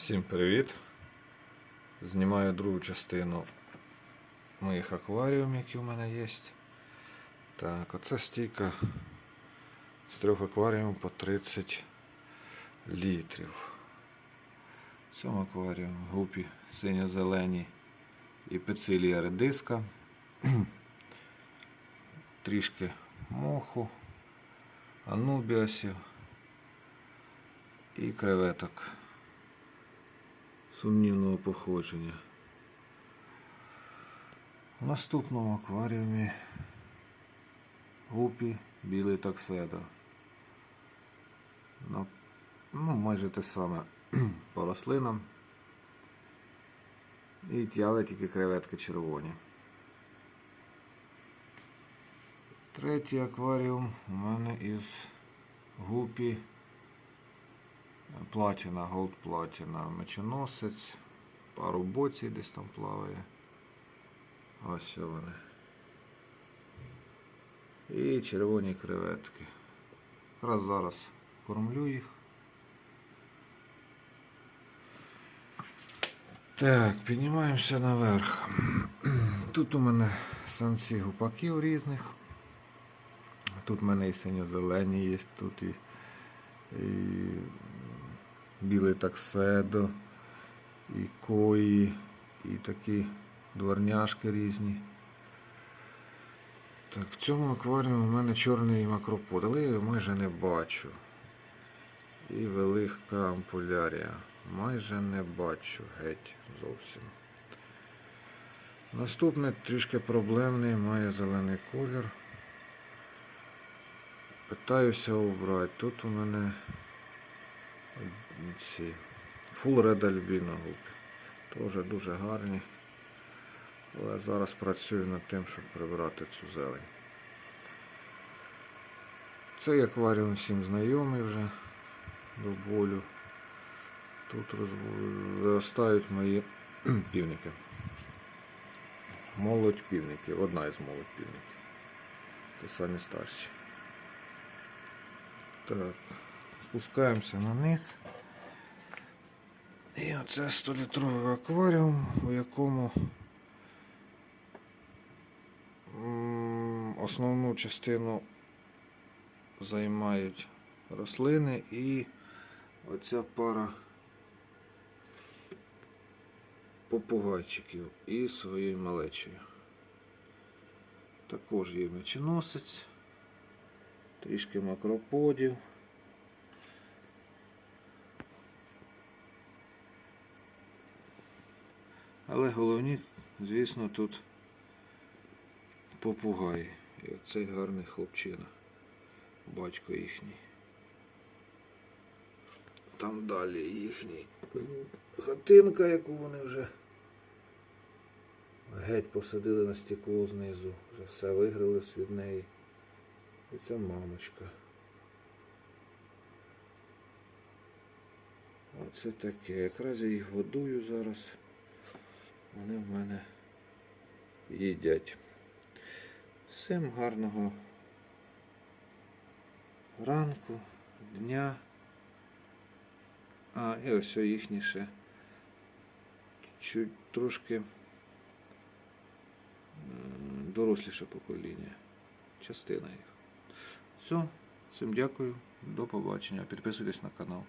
Всім привіт! Знімаю другу частину моїх акваріумів, які в мене є. Так, оце стійка з трьох акваріумів по 30 літрів. В цьому акваріумі гупі синьо-зелені і пецилія редиска. Трішки моху, анубіасів і креветок сумнівного походження. У наступному акваріумі гупі білий такседо. Ну, ну, майже те саме по рослинам. І тяли тільки креветки червоні. Третій акваріум у мене із гупі Платіна, голд платіна, мечоносець, пару боцій десь там плаває. Ось вони. І червоні креветки. Раз зараз кормлю їх. Так, піднімаємося наверх. Тут у мене самці гупаків різних. Тут в мене і синьо-зелені є, тут і, і білий такседо, і кої, і такі дворняшки різні. Так, в цьому акваріумі у мене чорний макропод, але я його майже не бачу. І велика ампулярія. Майже не бачу геть зовсім. Наступне трішки проблемний, має зелений колір. Питаюся обрати. Тут у мене ці Full Red Albino гупі. Теж дуже гарні. Але зараз працюю над тим, щоб прибрати цю зелень. Цей акваріум всім знайомий вже до болю. Тут виростають мої півники. Молодь півників, одна із молодь півників. Це самі старші. Так, спускаємося на низ. Оце 100-літровий акваріум, у якому основну частину займають рослини і оця пара попугайчиків і своєю малечею. Також є меченосець, трішки макроподів. Але головні, звісно, тут попугаї. І оцей гарний хлопчина, батько їхній. Там далі їхній хатинка, яку вони вже геть посадили на стекло знизу. Вже все виграли від неї. І це мамочка. Оце таке. Якраз я їх годую зараз. Вони в мене їдять. Всім гарного ранку, дня. А, і ось їхні ще чуть трошки доросліше покоління. Частина їх. Все, всім дякую, до побачення. Підписуйтесь на канал.